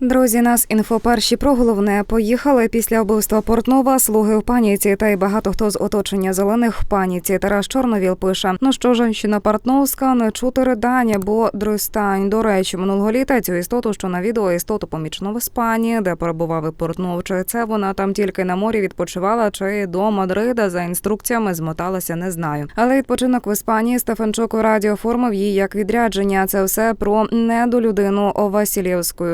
Друзі, нас інфо перші про головне поїхали після вбивства Портнова. Слуги в паніці, та й багато хто з оточення зелених в паніці. Тарас Чорновіл пише: ну що жінщина Портновська не чути ридання, бо дростань. До речі, минулого літа цю істоту, що на відео істоту помічено в Іспанії, де перебував і Портнов. Чи це вона там тільки на морі відпочивала, чи до Мадрида за інструкціями змоталася, не знаю. Але відпочинок в Іспанії Стефанчук у радіо оформив її як відрядження. Це все про недолюдину Васильєвську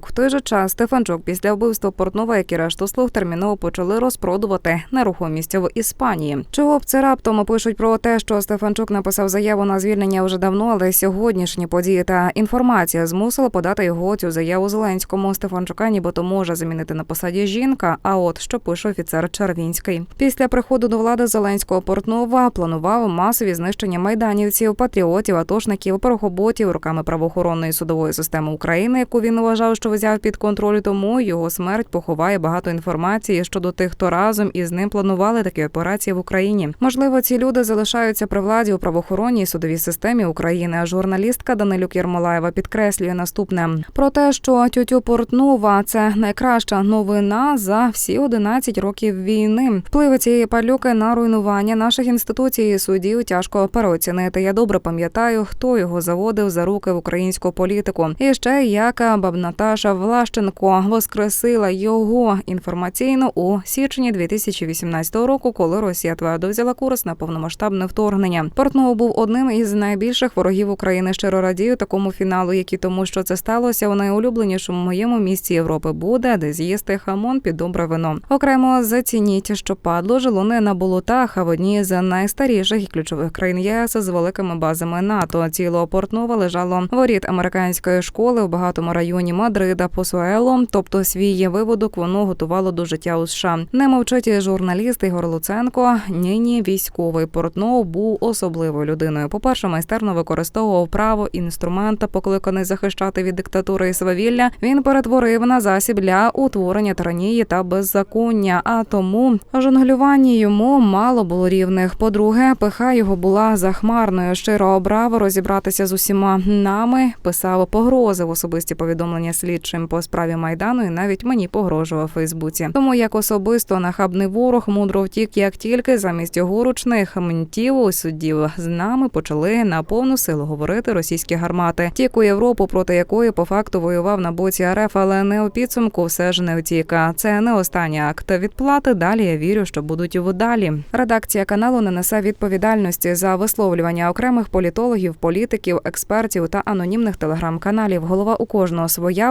Смаглюк. В той же час Стефанчук після вбивства Портнова, як і решту слуг, терміново почали розпродувати нерухомість в Іспанії. Чого б це раптом пишуть про те, що Стефанчук написав заяву на звільнення вже давно, але сьогоднішні події та інформація змусили подати його цю заяву Зеленському. Стефанчука нібито може замінити на посаді жінка. А от що пише офіцер Червінський. Після приходу до влади Зеленського Портнова планував масові знищення майданівців, патріотів, атошників, порохоботів руками правоохоронної судової системи України, яку він вважав, що взяв під контроль. Тому його смерть поховає багато інформації щодо тих, хто разом із ним планували такі операції в Україні. Можливо, ці люди залишаються при владі у правоохоронній судовій системі України. А журналістка Данилюк Єрмолаєва підкреслює наступне про те, що тютю Портнова це найкраща новина за всі 11 років війни. Впливи цієї палюки на руйнування наших інституцій і судів тяжко переоцінити. Я добре пам'ятаю, хто його заводив за руки в українську політику. І ще як баб Наташа Влащенко воскресила його інформаційно у січні 2018 року, коли Росія твердо взяла курс на повномасштабне вторгнення. Портнов був одним із найбільших ворогів України. Щиро радію такому фіналу, як і тому, що це сталося у найулюбленішому моєму місці Європи. Буде де з'їсти хамон під добре вино. Окремо зацініть, що падло жило не на болотах, а в одній з найстаріших і ключових країн ЄС з великими базами НАТО. Тіло Портнова лежало воріт американської школи в багатому районі Мадрида Посуело, тобто свій виводок воно готувало до життя у США. Не мовчать і журналіст Ігор Луценко. Нині військовий Портнов був особливою людиною. По перше, майстерно використовував право інструмента, покликаний захищати від диктатури і свавілля. Він перетворив на засіб для утворення тиранії та беззаконня. А тому жонглювання йому мало було рівних. По-друге, пиха його була захмарною. Щиро обрав розібратися з усіма нами. Писав погрози в особисті повідомлення слідчим по справі майдану, і навіть мені погрожував Фейсбуці. Тому як особисто нахабний ворог мудро втік, як тільки замість його ручних ментів у суддів з нами почали на повну силу говорити російські гармати. Тік у Європу, проти якої по факту воював на боці РФ, але не у підсумку все ж не втіка. Це не останній акт відплати. Далі я вірю, що будуть видалі. Редакція каналу не несе відповідальності за висловлювання окремих політологів, політиків, експертів та анонімних телеграм-каналів. Голова у кожного своя